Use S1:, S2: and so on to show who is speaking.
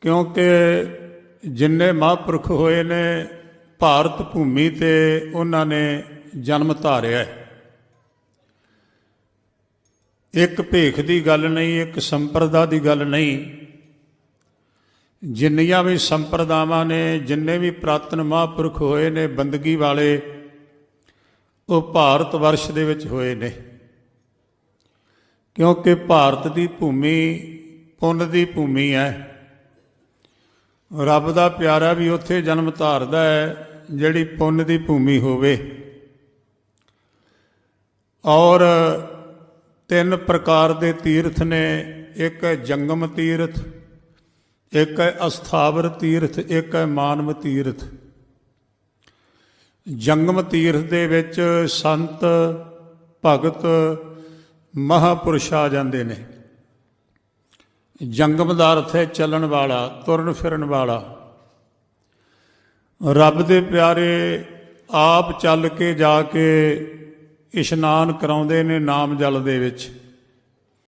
S1: ਕਿਉਂਕਿ ਜਿੰਨੇ ਮਹਾਂਪੁਰਖ ਹੋਏ ਨੇ, ਭਾਰਤ ਭੂਮੀ ਤੇ ਉਹਨਾਂ ਨੇ ਜਨਮ ਧਾਰਿਆ ਹੈ। ਇੱਕ ਭੇਖ ਦੀ ਗੱਲ ਨਹੀਂ, ਇੱਕ ਸੰਪਰਦਾ ਦੀ ਗੱਲ ਨਹੀਂ। ਜਿੰਨੀਆਂ ਵੀ ਸੰਪਰਦਾਵਾਂ ਨੇ, ਜਿੰਨੇ ਵੀ ਪ੍ਰਾਤਨ ਮਹਾਂਪੁਰਖ ਹੋਏ ਨੇ, ਬੰਦਗੀ ਵਾਲੇ, ਉਹ ਭਾਰਤ ਵਰਸ਼ ਦੇ ਵਿੱਚ ਹੋਏ ਨੇ। ਕਿਉਂਕਿ ਭਾਰਤ ਦੀ ਭੂਮੀ ਪੁੰਨ ਦੀ ਭੂਮੀ ਹੈ। ਰੱਬ ਦਾ ਪਿਆਰਾ ਵੀ ਉੱਥੇ ਜਨਮ ਧਾਰਦਾ ਹੈ, ਜਿਹੜੀ ਪੁੰਨ ਦੀ ਭੂਮੀ ਹੋਵੇ। ਔਰ ਤਿੰਨ ਪ੍ਰਕਾਰ ਦੇ ਤੀਰਥ ਨੇ, ਇੱਕ ਹੈ ਜੰਗਮ ਤੀਰਥ, ਇੱਕ ਹੈ ਅਸਥਾਵਰ ਤੀਰਥ, ਇੱਕ ਹੈ ਮਾਨਵ ਤੀਰਥ। ਜੰਗਮ ਤੀਰਥ ਦੇ ਵਿੱਚ ਸੰਤ, ਭਗਤ, ਮਹਾਪੁਰਸ਼ ਆ ਜਾਂਦੇ ਨੇ। ਜੰਗਮ ਦਾ ਅਰਥ ਹੈ ਚੱਲਣ ਵਾਲਾ, ਤੁਰਨ ਫਿਰਨ ਵਾਲਾ। ਰੱਬ ਦੇ ਪਿਆਰੇ ਆਪ ਚੱਲ ਕੇ ਜਾ ਕੇ ਇਸ਼ਨਾਨ ਕਰਾਉਂਦੇ ਨੇ ਨਾਮ ਜਲ ਦੇ ਵਿੱਚ।